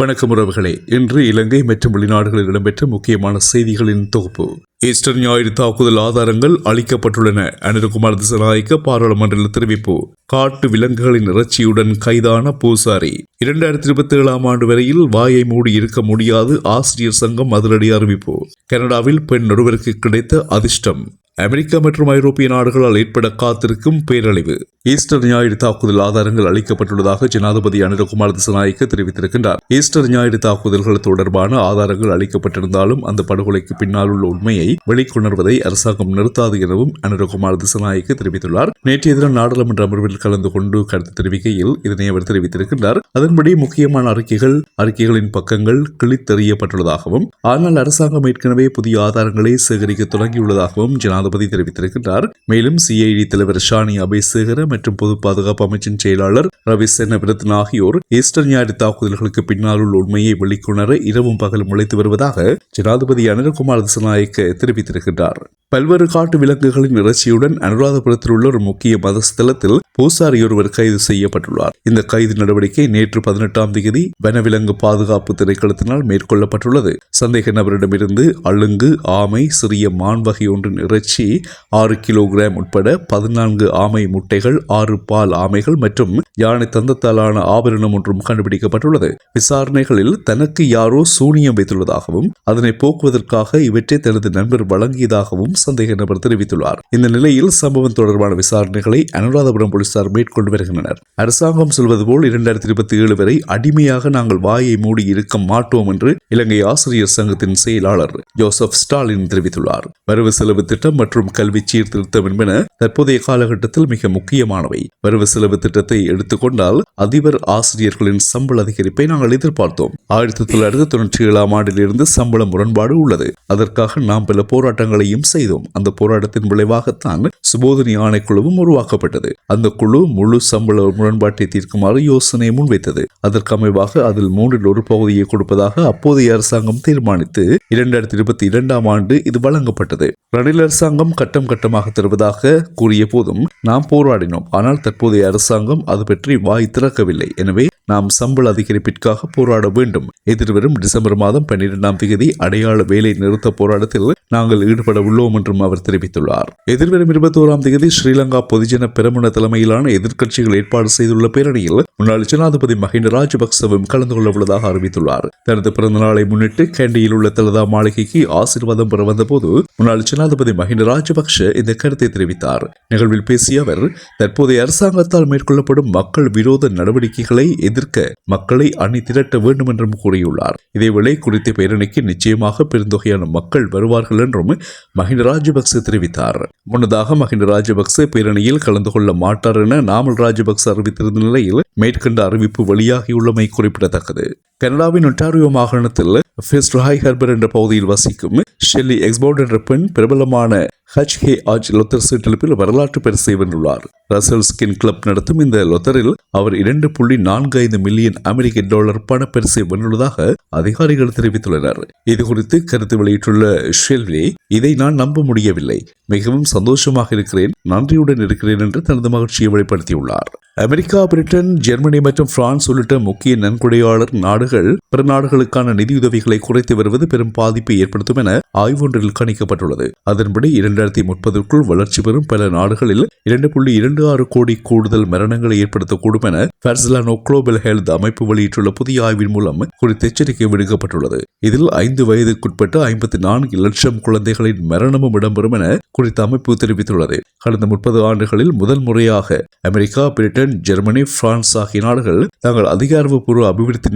வணக்கம் உறவுகளே. இன்று இலங்கை மற்றும் வெளிநாடுகளில் இடம்பெற்ற முக்கியமான செய்திகளின் தொகுப்பு. ஈஸ்டர் ஞாயிறு தாக்குதல் ஆதாரங்கள் அளிக்கப்பட்டுள்ளன. அனிருகுமார் திசநாயக்க பாராளுமன்ற தெரிவிப்பு. காட்டு விலங்குகளின் இறைச்சியுடன் கைதான பூசாரி. இரண்டாயிரத்தி இருபத்தி ஏழாம் ஆண்டு வரையில் வாயை மூடி இருக்க முடியாது ஆசிரியர் சங்கம் அதிரடி அறிவிப்பு. கனடாவில் பெண் ஒருவருக்கு கிடைத்த அதிர்ஷ்டம். அமெரிக்கா மற்றும் ஐரோப்பிய நாடுகளால் ஏற்பட காத்திருக்கும் பேரழிவு. ஈஸ்டர் ஞாயிறு தாக்குதல் ஆதாரங்கள் அளிக்கப்பட்டுள்ளதாக ஜனாதிபதி அனிரகுமார் திசநாயக்க தெரிவித்திருக்கின்றார். ஈஸ்டர் ஞாயிறு தாக்குதல்கள் தொடர்பான ஆதாரங்கள் அளிக்கப்பட்டிருந்தாலும் அந்த படுகொலைக்கு பின்னால் உள்ள உண்மையை வெளிக்கொணர்வதை அரசாங்கம் நிறுத்தாது எனவும் அனுரகுமார் திசநாயக்கு தெரிவித்துள்ளார். நேற்றைய தினம் நாடாளுமன்ற அமர்வில் கலந்து கொண்டு கருத்து தெரிவிக்கையில் இதனை அவர் தெரிவித்திருக்கின்றார். அதன்படி முக்கியமான அறிக்கைகள் அறிக்கைகளின் பக்கங்கள் கிழித்தறியப்பட்டுள்ளதாகவும் ஆனால் அரசாங்கம் ஏற்கனவே புதிய ஆதாரங்களை சேகரிக்க தொடங்கியுள்ளதாகவும் ஜனாதிபதி தெரிவித்திருக்கின்றார். மேலும் சிஐடி தலைவர் ஷானி அபேசேகர மற்றும் பொது பாதுகாப்பு அமைச்சின் செயலாளர் ரவி சென்னவிரத்ன ஆகியோர் ஈஸ்டர் ஞாயிறு தாக்குதல்களுக்கு பின்னால் உள்ள உண்மையை வெளிக்கொணர இரவும் பகலும் உழைத்து வருவதாக ஜனாதிபதி அனில்குமார் திசநாயக்க தெரிவித்திருக்கின்றார் பல்வேறு காட்டு விலங்குகளின் இறைச்சியுடன் அனுராதபுரத்தில் உள்ள ஒரு முக்கிய மதஸ்தலத்தில் பூசாரி ஒருவர் கைது செய்யப்பட்டுள்ளார். இந்த கைது நடவடிக்கை நேற்று பதினெட்டாம் தேதி வனவிலங்கு பாதுகாப்பு திணைக்களத்தினால் மேற்கொள்ளப்பட்டுள்ளது. சந்தேக நபரிடமிருந்து அழுங்கு ஆமை சிறிய மான் வகை ஒன்றின் இறைச்சி ஆறு கிலோகிராம் உட்பட பதினான்கு ஆமை முட்டைகள் ஆறு பால் ஆமைகள் மற்றும் யானை தந்தத்தாலான ஆபரணம் ஒன்றும் கண்டுபிடிக்கப்பட்டுள்ளது. விசாரணைகளில் தனக்கு யாரோ சூனியம் வைத்துள்ளதாகவும் அதனை போக்குவதற்காக இவற்றை தனது நண்பர் நண்பர் வழங்கியதாகவும் சந்தேக நபர் தெரிவித்துள்ளார். இந்த நிலையில் சம்பவம் தொடர்பான விசாரணைகளை அனுராதபுரம் போலீசார் மேற்கொண்டு வருகின்றனர். அரசாங்கம் சொல்வது போல் இரண்டாயிரத்தி இருபத்தி ஏழு வரை அடிமையாக நாங்கள் வாயை மூடி இருக்க மாட்டோம் என்று இலங்கை ஆசிரியர் சங்கத்தின் செயலாளர் ஜோசப் ஸ்டாலின் தெரிவித்துள்ளார். வரவு செலவு திட்டம் மற்றும் கல்வி சீர்திருத்தம் என்பன தற்போதைய காலகட்டத்தில் மிக முக்கியமானவை. வரவு செலவு திட்டத்தை எடுத்துக்கொண்டால் அதிபர் ஆசிரியர்களின் சம்பள அதிகரிப்பை நாங்கள் எதிர்பார்த்தோம். ஆயிரத்தி தொள்ளாயிரத்தி தொண்ணூற்றி ஏழாம் ஆண்டிலிருந்து சம்பள முரண்பாடு உள்ளது. அதற்காக நாம் பல போராட்டங்களையும் செய்தோம். அந்த போராட்டத்தின் விளைவாகத்தான் சுபோதனி ஆணைக்குழுவும் உருவாக்கப்பட்டது. அந்த குழு முழு சம்பள முரண்பாட்டை தீர்க்குமாறு யோசனை முன்வைத்தது. அதற்கு அமைவாக அதில் மூன்றில் ஒரு பகுதியை கொடுப்பதாக அப்போதைய அரசாங்கம் தீர்மானித்து இரண்டாயிரத்தி இருபத்தி இரண்டாம் ஆண்டு இது வழங்கப்பட்டது. ரணில் அரசாங்கம் கட்டம் கட்டமாக தருவதாக கூறிய போதும் நாம் போராடினோம். ஆனால் தற்போதைய அரசாங்கம் அது பற்றி வாய் திறக்கவில்லை. எனவே நாம் சம்பள அதிகரிப்பிற்காக போராட வேண்டும். எதிர்வரும் டிசம்பர் மாதம் பன்னிரெண்டாம் தேதி அடையாள வேலை நிறுத்த போராட்டத்தில் நாங்கள் ஈடுபட உள்ளோம் என்றும் அவர் தெரிவித்துள்ளார். எதிர்வரும் இருபத்தோராம் தேதி ஸ்ரீலங்கா பொதுஜன பெருமுன தலைமையிலான எதிர்க்கட்சிகள் ஏற்பாடு செய்துள்ள பேரணியில் முன்னாள் ஜனாதிபதி மஹிந்த ராஜபக்சவும் கலந்து கொள்ள உள்ளதாக அறிவித்துள்ளார். தனது பிறந்த நாளை முன்னிட்டு கேண்டியில் உள்ள தலதா மாளிகைக்கு ஆசீர்வாதம் பெற வந்தபோது முன்னாள் ஜனாதிபதி மஹிந்த ராஜபக்ஷ இந்த கருத்தை தெரிவித்தார். நிகழ்வில் பேசிய அவர் தற்போதைய அரசாங்கத்தால் மேற்கொள்ளப்படும் மக்கள் விரோத நடவடிக்கைகளை எதிர் எதிர்க்க மக்களை அணி திரட்ட வேண்டும் என்றும் கூறியுள்ளார். இதேவேளை குறித்த பேரணிக்கு நிச்சயமாக பெருந்தொகையான மக்கள் வருவார்கள் என்றும் மஹிந்த ராஜபக்ச தெரிவித்தார். முன்னதாக மஹிந்த ராஜபக்ச பேரணியில் கலந்து கொள்ள மாட்டார் என நாமல் ராஜபக்ச அறிவித்திருந்த நிலையில் மேற்கண்ட அறிவிப்பு வெளியாகியுள்ளமை குறிப்பிடத்தக்கது. கனடாவின் ஒன்டாரியோ மாகாணத்தில் ஃபெஸ்ட் ஹாய் ஹர்பர் என்ற பகுதியில் வசிக்கும் ஷெல்லி எக்ஸ்போர்ட் என்ற பெண் பிரபலமான ஹச் ஹே ஆஜ் லொத்தர் சீட்டெழுப்பில் வரலாற்று பரிசை வென்றுள்ளார். ரசல் ஸ்கின் கிளப் நடத்தும் இந்த லொத்தரில் அவர் இரண்டு புள்ளி நான்கு ஐந்து மில்லியன் அமெரிக்க டாலர் பணப்பரிசை வென்றுள்ளதாக அதிகாரிகள் தெரிவித்துள்ளனர். இது குறித்து கருத்து வெளியிட்டுள்ள ஷெல்வி இதை நான் நம்ப முடியவில்லை. மிகவும் சந்தோஷமாக இருக்கிறேன். நன்றியுடன் இருக்கிறேன் என்று தனது மகிழ்ச்சியை வெளிப்படுத்தியுள்ளார். அமெரிக்கா பிரிட்டன் ஜெர்மனி மற்றும் பிரான்ஸ் உள்ளிட்ட முக்கிய நன்கொடையாளர் நாடுகள் பிற நாடுகளுக்கான நிதியுதவிகளை குறைத்து வருவது பெரும் பாதிப்பை ஏற்படுத்தும் என ஆய்வொன்றில் கணிக்கப்பட்டுள்ளது. அதன்படி இரண்டாயிரத்தி முப்பதுக்குள் வளர்ச்சி பெறும் பல நாடுகளில் இரண்டு புள்ளி இரண்டு ஆறு கோடி கூடுதல் மரணங்களை ஏற்படுத்தக்கூடும் என பெர்சலானோ குளோபல் ஹெல்த் அமைப்பு வெளியிட்டுள்ள புதிய ஆய்வின் மூலம் குறித்த எச்சரிக்கை விடுக்கப்பட்டுள்ளது. இதில் ஐந்து வயதுக்குட்பட்ட ஐம்பத்தி நான்கு லட்சம் குழந்தைகளின் மரணமும் இடம்பெறும் என குறித்த அமைப்பு தெரிவித்துள்ளது. கடந்த முப்பது ஆண்டுகளில் முதல் முறையாக அமெரிக்கா பிரிட்டன் ஜெர்மனி பிரான்ஸ் ஆகிய நாடுகள் தங்கள் அதிகாரப்பூர்வ அபிவிருத்தி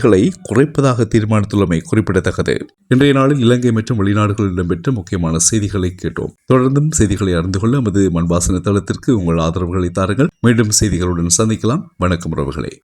வரிகளை குறைப்பதாக தீர்மானித்துள்ளமை குறிப்பிடத்தக்கது. இன்றைய நாளில் இலங்கை மற்றும் வெளிநாடுகளில் இடம்பெற்ற முக்கியமான செய்திகளை கேட்டோம். தொடர்ந்தும் செய்திகளை அறிந்து கொள்ள நமது மண்பாசன தளத்திற்கு உங்கள் ஆதரவுகளை தாருங்கள். மீண்டும் செய்திகளுடன் சந்திக்கலாம். வணக்கம் உறவுகளே.